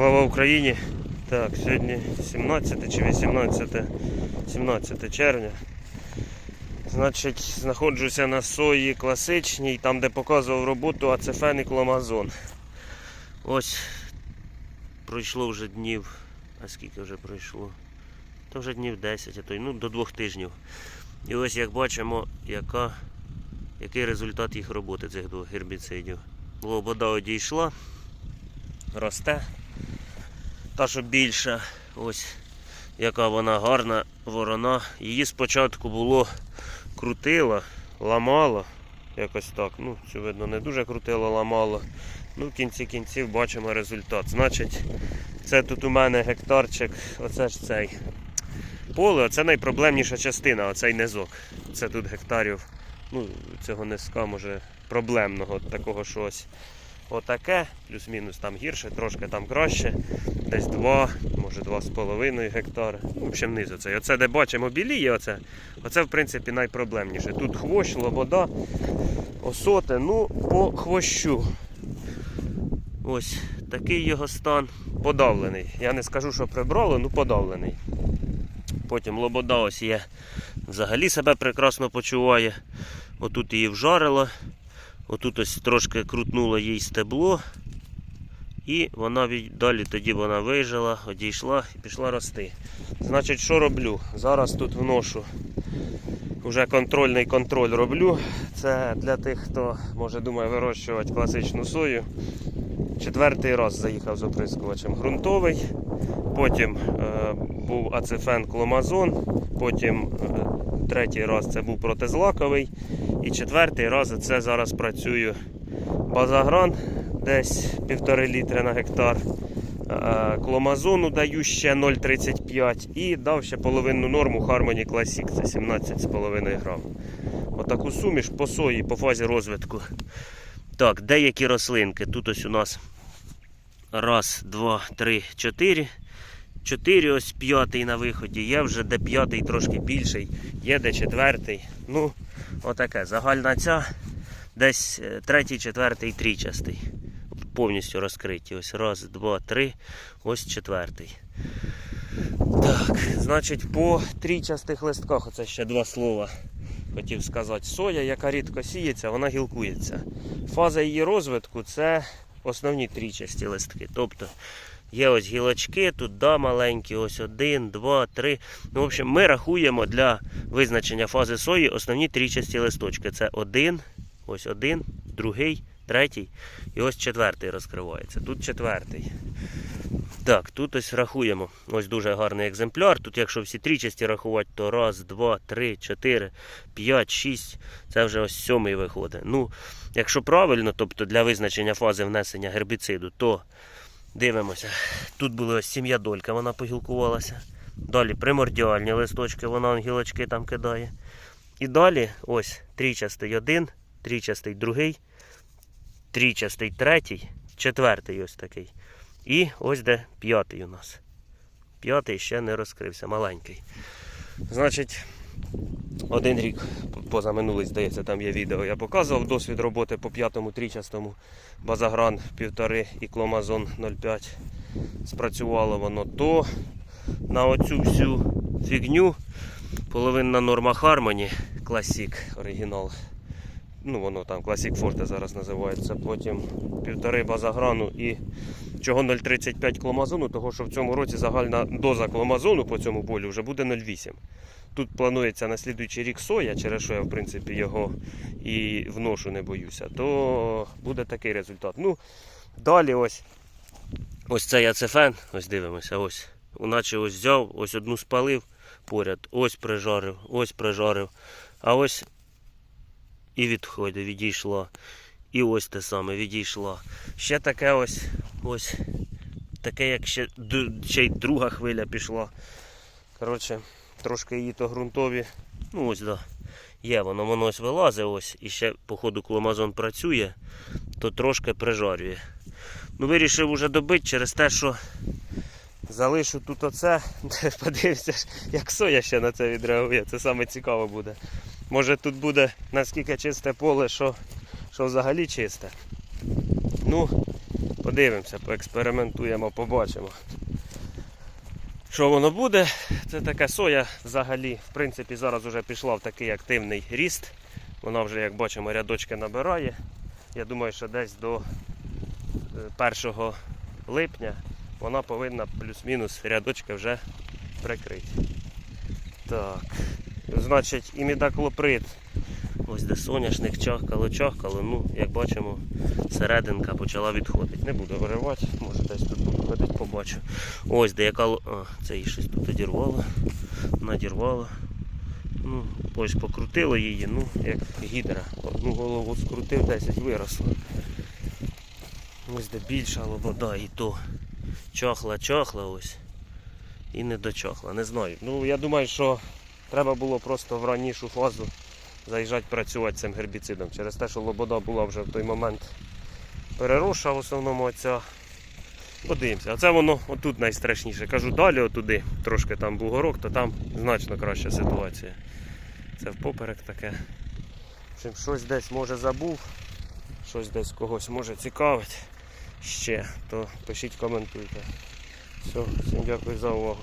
Слава Україні! Так, сьогодні 17 чи 18, 17 червня. Значить, знаходжуся на сої класичній, там де показував роботу ацефен і кломазон. Ось пройшло вже днів. А скільки вже пройшло? То вже днів 10, а то й ну, до двох тижнів. І ось як бачимо, яка, який результат їх роботи цих двох гербіцидів. Лобода одійшла, росте. Та, що більша, ось яка вона гарна ворона. Її спочатку було крутило, ламало. Якось так. Ну, цю видно, не дуже крутило, ламало. Ну, в кінці кінців бачимо результат. Значить, це тут у мене гектарчик, оце ж цей поле, це найпроблемніша частина, оцей низок. Це тут гектарів, ну, цього низка, може, проблемного, такого щось. Отаке, плюс-мінус там гірше, трошки там краще. Десь 2, може 2,5 гектари. Ну, в общем, низ оцей. Оце де бачимо біліє, оце, оце в принципі найпроблемніше. Тут хвощ, лобода, осоти, ну, по хвощу. Ось такий його стан подавлений. Я не скажу, що прибрало, ну подавлений. Потім лобода ось є. Взагалі себе прекрасно почуває. Отут її вжарило. Отут ось трошки крутнуло їй стебло. І вона від... далі тоді вона вижила, одійшла і пішла рости. Значить, що роблю? Зараз тут вношу вже контрольний контроль роблю. Це для тих, хто може думає вирощувати класичну сою. Четвертий раз заїхав з оприскувачем ґрунтовий. Потім е, був ацефен кломазон. Потім е, третій раз це був протизлаковий. І четвертий раз це зараз працюю базагран десь півтори літри на гектар. Е, Кломазону даю ще 0,35 і дав ще половинну норму Harmony Classic, це 17,5 грам. Отаку суміш по сої, по фазі розвитку. Так, деякі рослинки. Тут ось у нас раз, два, три, чотири. Чотири ось п'ятий на виході. Є вже де п'ятий трошки більший, є де четвертий. Ну, отаке. Загальна ця десь е, третій, четвертий, трічастий. Повністю розкриті. Ось раз, два, три, ось четвертий. Так, значить, по трічастих листках, оце ще два слова хотів сказати. Соя, яка рідко сіється, вона гілкується. Фаза її розвитку це основні трічасті листки. Тобто є ось гілочки, тут да, маленькі, ось один, два, три. Ну, в общем, ми рахуємо для визначення фази сої основні трічасті листочки. Це один, ось один, другий, третій і ось четвертий розкривається. Тут четвертий. Так, тут ось рахуємо. Ось дуже гарний екземпляр. Тут, якщо всі трічасті рахувати, то раз, два, три, чотири, п'ять, шість. Це вже ось сьомий виходить. Ну, якщо правильно, тобто для визначення фази внесення гербіциду, то дивимося. Тут була ось сім'я долька, вона погілкувалася. Далі примордіальні листочки, вона ангілочки там кидає. І далі ось трічастий один, трічастий другий, трічастий третій, четвертий ось такий. І ось де п'ятий у нас. П'ятий ще не розкрився, маленький. Значить, один рік позаминулий, здається, там є відео. Я показував досвід роботи по п'ятому трічастому базагран 1,5 і кломазон 0,5. Спрацювало воно то на оцю всю фігню половинна норма Harmony Classic оригінал. Ну, воно там Classic Forte зараз називається. Потім півтори базаграну і чого 0,35 кломазону, того що в цьому році загальна доза кломазону по цьому полю вже буде 0,8. Тут планується на слідуючий рік соя, через що я в принципі його і вношу не боюся, то буде такий результат. Ну, далі ось ось цей ацефен, ось дивимося, ось. Наче ось взяв, ось одну спалив поряд, ось прижарив, ось прижарив. А ось і відходить, відійшла. І ось те саме відійшла. Ще таке ось, ось таке, як ще, ще й друга хвиля пішла. Коротше, трошки її то ґрунтові. Ну ось да. Є воно, воно ось вилазить ось і ще, походу, кломазон працює, то трошки прижарює. Ну, вирішив уже добити через те, що залишу тут оце. Подивився, ж, як соя ще на це відреагує. Це саме цікаво буде. Може тут буде наскільки чисте поле, що, що взагалі чисте. Ну, Подивимося, поекспериментуємо, побачимо. Що воно буде? Це така соя взагалі, в принципі, зараз вже пішла в такий активний ріст. Вона вже, як бачимо, рядочки набирає. Я думаю, що десь до е, 1 липня вона повинна плюс-мінус рядочки вже прикрити. Так. Значить, імідаклоприд. Ось де соняшник чахкало, чахкало. Ну, як бачимо, серединка почала відходити. Не буду виривати, може десь побачу. Ось де яка. А, це її щось тут одірвало. Надірвало. Ну, ось покрутило її, ну, як гідра. Одну голову скрутив, 10 виросло. Ось де більша лобода і то чахла, чахла ось. І не дочахла. Не знаю. Ну я думаю, що треба було просто в ранішу фазу заїжджати працювати цим гербіцидом. Через те, що лобода була вже в той момент переросша в основному оця. Подивимося. А це воно отут найстрашніше. Кажу, далі отуди, трошки там бугорок, то там значно краща ситуація. Це впоперек таке. Чим щось десь може забув, щось десь когось може цікавить ще, то пишіть, коментуйте. Все, всім дякую за увагу.